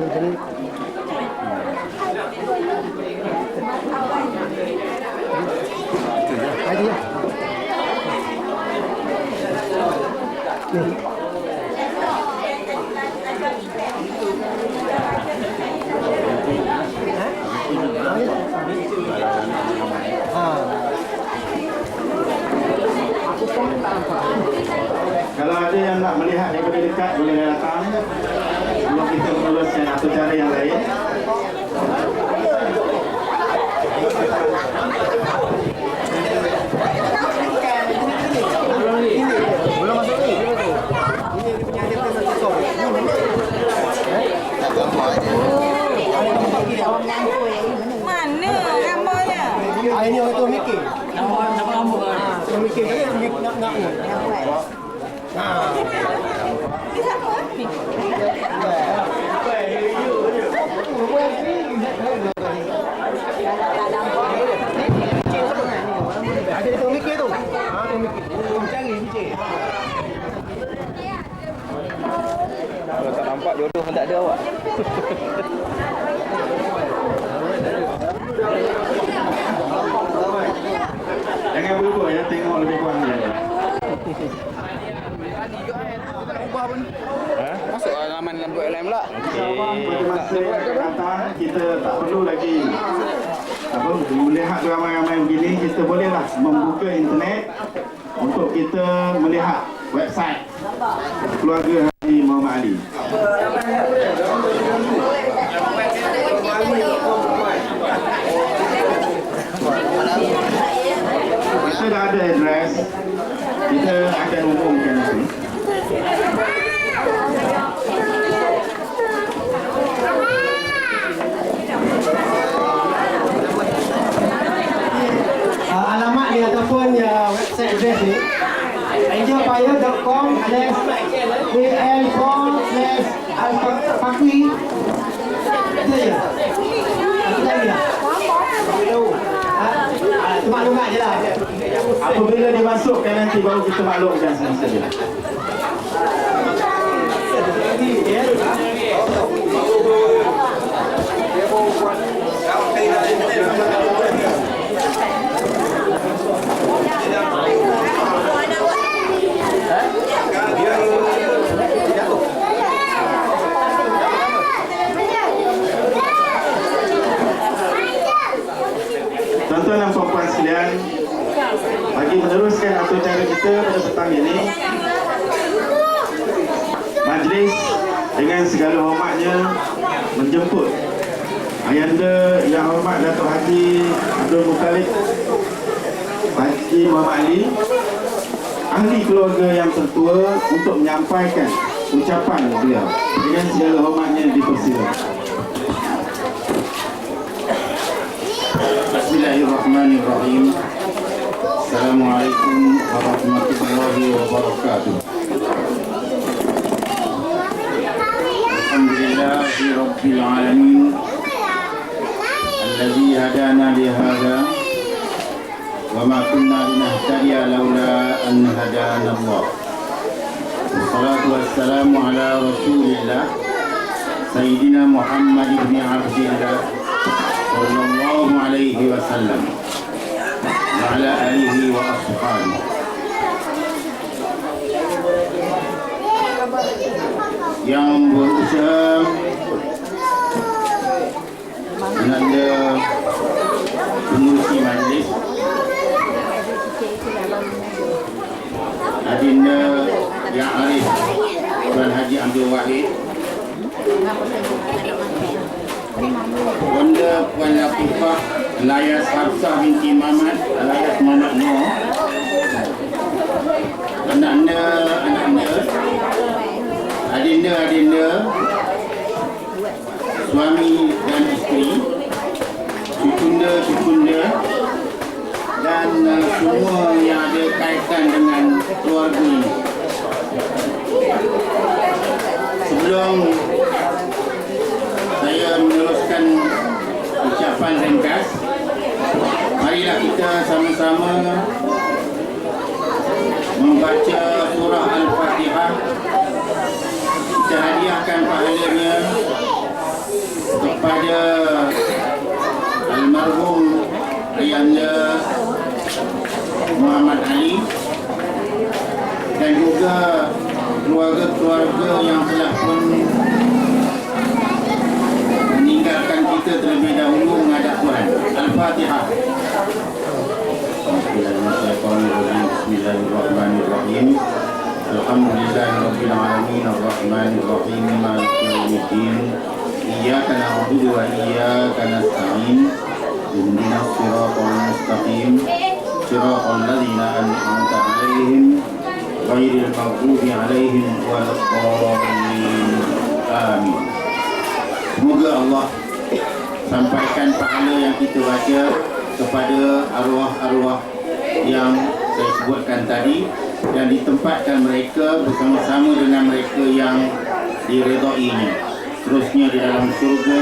Tadi ya. Kalau ada yang nak melihat daripada dekat boleh datang. Kita meneruskan atau cara yang lain. Belum masuk ni. Ini dia punya dia punya sensor. Mana gambarnya? Ah ini orang tu mikir. Nama nama nama. Ha, mikir tadi nak nak nak ni. Ha. Ada tu mikir tu. Ha, tu mikir. Oh, cari mikir. Kalau tak nampak jodoh pun tak ada awak. Jangan berubah ya, tengok lebih kurang dia. Ha? Masuk halaman dalam buat lain pula. Pada masa yang akan datang, kita tak perlu lagi apa melihat ramai-ramai begini, kita bolehlah membuka internet untuk kita melihat website keluarga Haji Muhammad Ali. Kita dah ada address, kita akan umumkan nanti. uh, alamat ni ataupun uh, website address ni angelfire.com slash al4 slash alpakui itu je apa lagi tak? Ha? Ah, tu maklumat je lah Apabila dimasukkan nanti baru kita maklumkan semasa dia. Tuan-tuan dan puan-puan sekalian, bagi meneruskan atur cara kita pada petang ini, majlis dengan segala hormatnya menjemput Ayanda Yang Hormat Datuk Haji Abdul Muttalib Haji Muhammad Ali ahli keluarga yang tertua untuk menyampaikan ucapan beliau dengan segala hormatnya dipersilakan. Bismillahirrahmanirrahim. Assalamualaikum warahmatullahi wabarakatuh. Alhamdulillahi rabbil alamin. الذي هدانا لهذا وما كنا لنهتدي لولا أن هدانا الله. والصلاة والسلام على رسول الله سيدنا محمد بن عبد الله صلى الله عليه وسلم وعلى آله وأصحابه. yang berusaha menanda Abdul Wahid. Bonda Puan Latifah Layas Hafsah binti Mamat Layas Muhammad Noor Anak-anak Anak-anak. Adinda-adinda Suami dan isteri. Cukunda-cukunda dan uh, semua yang ada kaitan dengan keluarga ini. sebelum saya meneruskan ucapan ringkas, marilah kita sama-sama membaca surah Al-Fatihah. Kita hadiahkan pahalanya kepada almarhum Ayanda Muhammad Ali dan juga keluarga-keluarga yang telah pun meninggalkan kita terlebih dahulu menghadap Tuhan. Al-Fatihah. Bismillahirrahmanirrahim. Bismillahirrahmanirrahim. Alhamdulillahirabbil alamin arrahmanir rahim maliki yaumiddin. Iyyaka na'budu wa iyyaka nasta'in. Ihdinas siratal mustaqim. Siratal ladzina an'amta 'alaihim ghairil maghdubi 'alaihim waladdallin. Amin. Semoga Allah sampaikan pahala yang kita baca kepada arwah-arwah yang saya sebutkan tadi dan ditempatkan mereka bersama-sama dengan mereka yang diredainya terusnya di dalam surga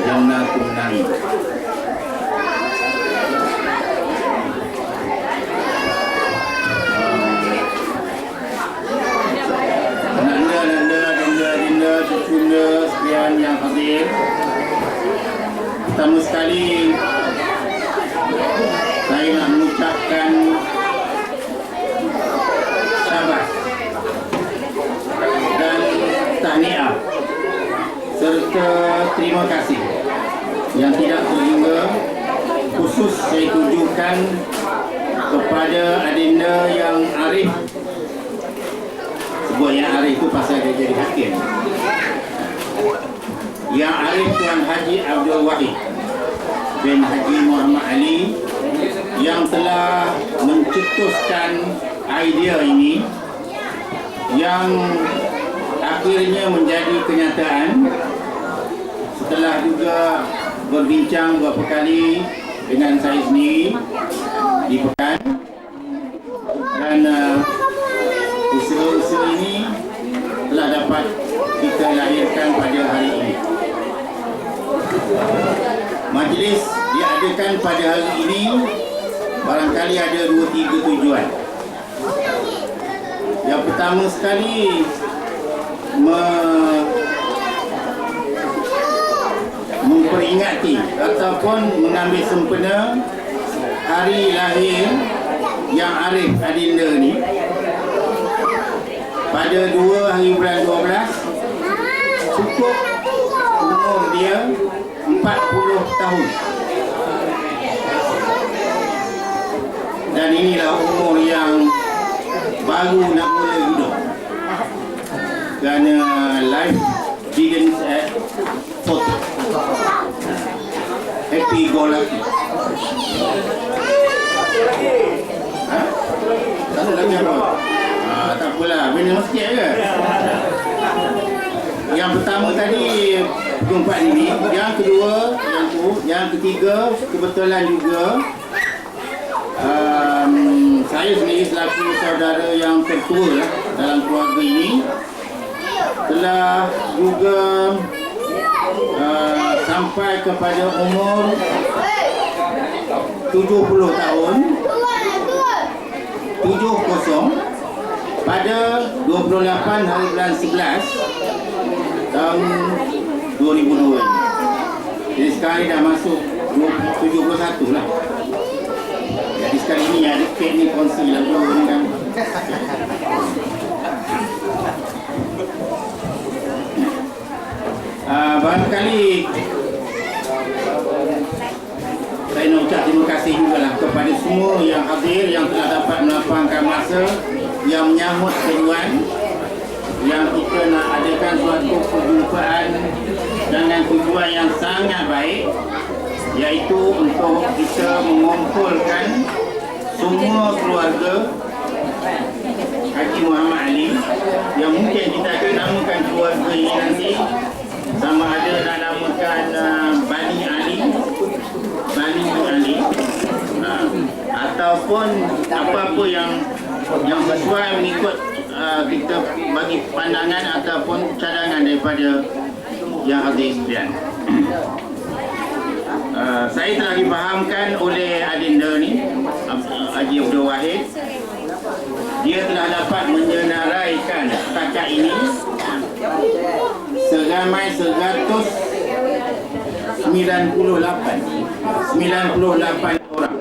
Jannatul Naim cucunda sekalian yang hadir. Pertama sekali Saya nak mengucapkan Syabas Dan tahniah Serta terima kasih Yang tidak terhingga Khusus saya tujukan Kepada adinda yang arif. Sebut yang arif itu pasal dia jadi hakim Yang arif Tuan Haji Abdul Wahid bin Haji Muhammad Ali yang telah mencetuskan idea ini yang akhirnya menjadi kenyataan setelah juga berbincang beberapa kali dengan saya sendiri di Pekan dan uh, usaha-usaha ini telah dapat kita lahirkan pada hari ini. Majlis diadakan pada hari ini barangkali ada dua tiga tujuan. Yang pertama sekali me, memperingati ataupun mengambil sempena hari lahir yang Arif Adinda ni pada 2 hari bulan 12 cukup umur dia 40 tahun dan inilah umur yang baru nak mula hidup. Kerana life begins at 40 happy go lucky. Ha? tak ada apa? Ha, tak apalah. Minum sikit ke yang pertama tadi Tumpat ini Yang kedua Yang Yang ketiga Kebetulan juga um, Saya sendiri selaku saudara yang tertua lah, Dalam keluarga ini Telah juga uh, Sampai kepada umur 70 tahun. 70 pada 28 hari bulan 11 tahun 2002 jadi sekarang dah masuk 71 lah sekarang ni ada kek ni kongsi lah. Dulu ni kan uh, barangkali saya nak ucap terima kasih juga lah kepada semua yang hadir yang telah dapat melapangkan masa yang menyambut seruan yang kita nak adakan suatu perjumpaan dengan tujuan yang sangat baik iaitu untuk kita mengumpulkan semua keluarga Haji Muhammad Ali yang mungkin kita akan namakan keluarga ini nanti sama ada nak namakan uh, Bani Ali. Bani Ali. Uh, ataupun apa-apa yang yang sesuai mengikut uh, kita bagi pandangan ataupun cadangan daripada yang hadir sekalian. Uh, saya telah difahamkan oleh adinda ni Haji Abdul Wahid. Dia telah dapat menyenaraikan takat ini. Seramai 198 98 orang.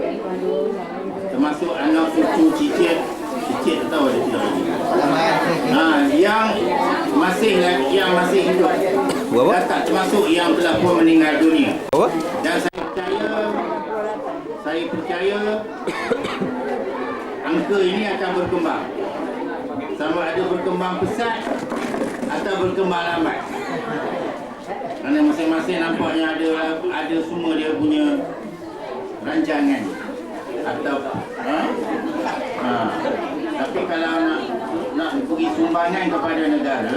Termasuk anak cucu cicit. Cicit tahu ada tidak? Lagi ha, yang masih yang masih hidup. Berapa? dan tak termasuk yang telah pun meninggal dunia. Dan saya saya angka ini akan berkembang sama ada berkembang pesat atau berkembang lambat kerana masing-masing nampaknya ada ada semua dia punya rancangan atau ha? Ha. tapi kalau nak nak beri sumbangan kepada negara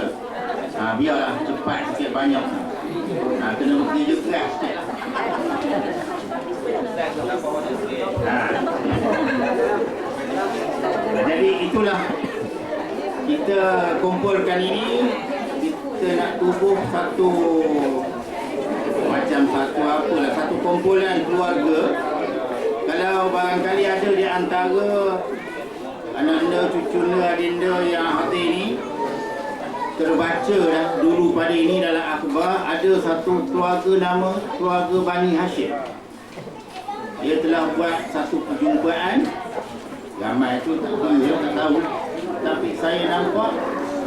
ha, biarlah cepat sikit banyak ha, kena bekerja keras sikit lah. Ha. jadi itulah kita kumpulkan ini. Kita nak tubuh satu macam satu apa lah satu kumpulan keluarga. Kalau barangkali ada di antara anak-anda, cucu-anda, adinda yang hati ini terbaca dah dulu pada ini dalam akhbar ada satu keluarga nama keluarga Bani Hashim dia telah buat satu perjumpaan. Ramai tu tak tahu ya, tak tahu. Tapi saya nampak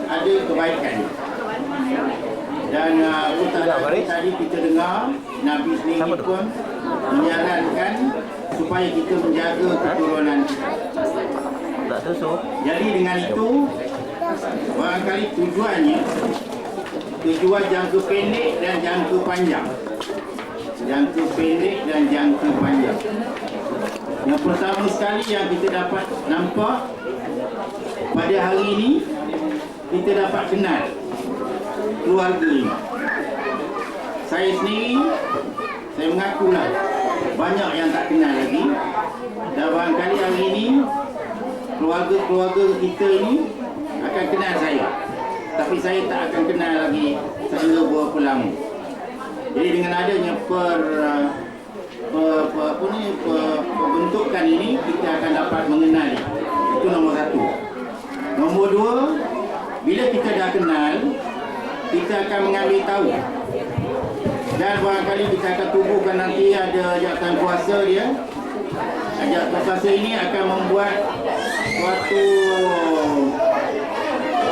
ada kebaikan. Dan uh, tadi, tadi kita dengar Nabi sendiri pun menyarankan supaya kita menjaga keturunan Tak tusuk. jadi dengan itu barangkali tujuannya tujuan jangka pendek dan jangka panjang jangka pendek dan jangka panjang. Yang pertama sekali yang kita dapat nampak pada hari ini kita dapat kenal keluarga ini. Saya sendiri saya mengakulah banyak yang tak kenal lagi. Dan barangkali hari ini keluarga-keluarga kita ini akan kenal saya. Tapi saya tak akan kenal lagi sehingga berapa lama jadi dengan adanya per, uh, per, per apa ni per, pembentukan ini kita akan dapat mengenali itu nombor satu. Nombor dua bila kita dah kenal kita akan mengambil tahu. Dan barangkali kita akan tubuhkan nanti ada jawatan kuasa dia. Jawatan kuasa ini akan membuat suatu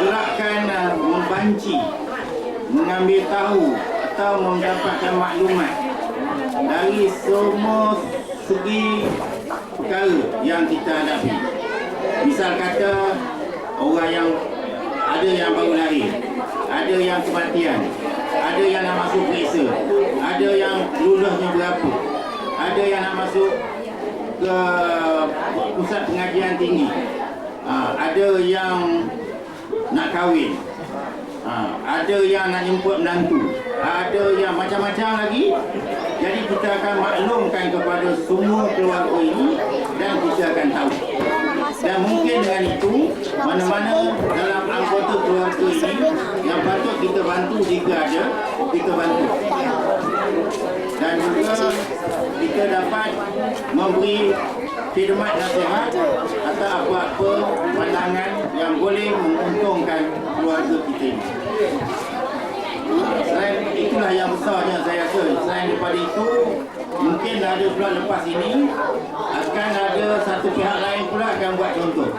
gerakan uh, membanci mengambil tahu atau mendapatkan maklumat dari semua segi perkara yang kita hadapi. Misal kata orang yang ada yang baru lahir ada yang kematian ada yang nak masuk periksa ada yang lulusnya berapa ada yang nak masuk ke pusat pengajian tinggi ha, ada yang nak kahwin ha, ada yang nak jemput menantu. Ada yang macam-macam lagi. Jadi kita akan maklumkan kepada semua keluarga ini dan kita akan tahu. Dan mungkin dengan itu mana-mana dalam anggota keluarga ini yang patut kita bantu jika ada kita bantu. Dan juga kita dapat memberi khidmat nasihat atau apa-apa pandangan yang boleh menguntungkan keluarga kita. Selain itulah yang besarnya saya rasa. Selain daripada itu, mungkin ada pula lepas ini akan ada satu pihak lain pula akan buat contoh.